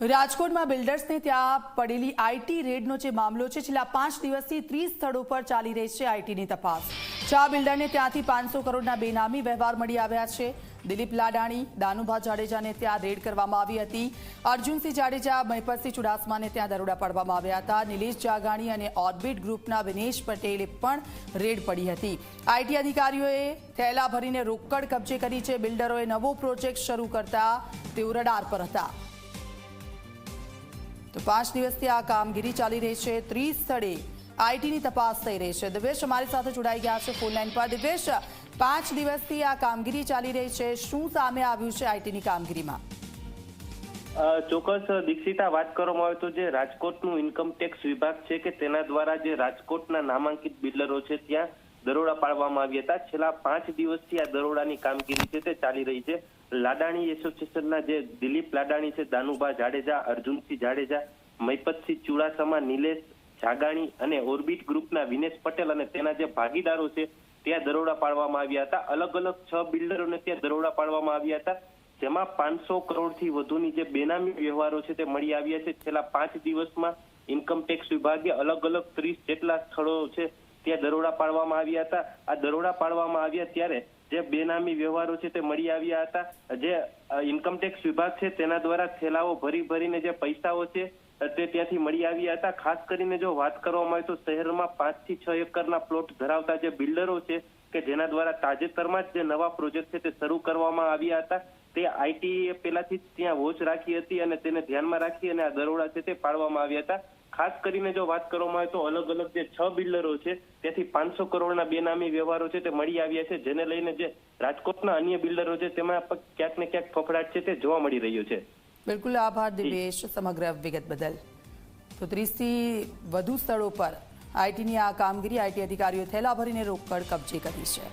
રાજકોટમાં બિલ્ડર્સને ત્યાં પડેલી આઈટી રેડનો જે મામલો છે, છેલ્લા પાંચ દિવસથી ત્રીસ સ્થળો પર ચાલી રહી છે આઈટીની તપાસ. ચા બિલ્ડરને ત્યાંથી પાંચસો કરોડના બેનામી વ્યવહાર મળી આવ્યા છે. દિલીપ લાડાણી, દાનુભા જાડેજાને ત્યાં રેડ કરવામાં આવી હતી. અર્જુનસિંહ જાડેજા, મહિપતસિંહ ચુડાસમાને ત્યાં દરોડા પાડવામાં આવ્યા હતા. નિલેશ જાગાણી અને ઓર્બિટ ગ્રુપના વિનેશ પટેલે પણ રેડ પડી હતી. આઈટી અધિકારીઓએ થેલા ભરીને રોકડ કબજે કરી છે. બિલ્ડરોએ નવો પ્રોજેક્ટ શરૂ કરતા તેઓ રડાર પર હતા. તો પાંચ દિવસથી આ કામગીરી ચાલી રહી છે. ત્રીસ સ્થળે આઈટીની તપાસ થઈ રહી છે. દિવેશ અમારી સાથે જોડાઈ ગયા છે ફોન લાઈન પર. દિવેશ પાંચ દિવસથી આ કામગીરી ચાલી રહી છે. શું સામે આવ્યું છે આઈટીની કામગીરીમાં? ચોક્કસ દીક્ષિતા, વાત કરવામાં આવે તો જે રાજકોટનું ઇન્કમ ટેક્સ વિભાગ છે કે તેના દ્વારા જે રાજકોટના નામાંકિત બિલ્ડરો છે ત્યાં દરોડા પાડવામાં આવ્યા હતા. છેલ્લા પાંચ દિવસથી આ દરોડાની કામગીરી છે તે ચાલી રહી છે. લાડાણી એસોસિએશનના જે દિલીપ લાડાણી છે, દાનુભા જાડેજા, અર્જુનસિંહ જાડેજા, મૈપતસિંહ ચુડાસમા, નિલેશ જાગાણી અને ઓર્બિટ ગ્રુપના વિનેશ પટેલ અને તેના જે ભાગીદારો છે, ત્યાં દરોડા પાડવામાં આવ્યા હતા. અલગ અલગ છ બિલ્ડરોને ત્યાં દરોડા પાડવામાં આવ્યા હતા. જેમાં પાંચસો કરોડથી વધુની જે બેનામી વ્યવહારો છે તે મળી આવ્યા છે. છેલ્લા પાંચ દિવસમાં ઇન્કમ ટેક્સ વિભાગે અલગ અલગ ત્રીસ જેટલા સ્થળો છે ત્યાં દરોડા પાડવામાં આવ્યા હતા. આ દરોડા પાડવામાં આવ્યા ત્યારે જે બેનામી વ્યવહારો છે તે મળી આવ્યા હતા. જે ઇન્કમટેક્સ વિભાગ છે તેના દ્વારા થેલાઓ ભરી ભરીને જે પૈસાઓ છે તે ત્યાંથી મળી આવ્યા હતા. ખાસ કરીને જો વાત કરવામાં આવે તો શહેરમાં પાંચથી છ એકરના પ્લોટ ધરાવતા જે બિલ્ડરો છે કે જેના દ્વારા તાજેતરમાં જ જે નવા પ્રોજેક્ટ છે તે શરૂ કરવામાં આવ્યા હતા. તે આઈટી પહેલાથી ત્યાં વોચ રાખી હતી અને તેને ધ્યાનમાં રાખી અને આ દરોડા છે તે પાડવામાં આવ્યા હતા. ખાસ કરીને જો વાત કરવામાં આવે તો અલગ અલગ જે છ બિલ્ડરો છે ત્યાંથી પાંચસો કરોડના બેનામી વ્યવહારો છે તે મળી આવ્યા છે જેને લઈને જે રાજકોટના અન્ય બિલ્ડરો છે તેમાં ક્યાંક ને ક્યાંક ફફડાટ છે તે જોવા મળી રહ્યો છે. બિલકુલ આભાર દિવેશ સમગ્ર વિગત બદલ. તો ત્રીસથી વધુ સ્થળો પર આઈટીની આ કામગીરી આઈટી અધિકારીઓ થેલા ભરીને રોકડ કબજે કરી છે.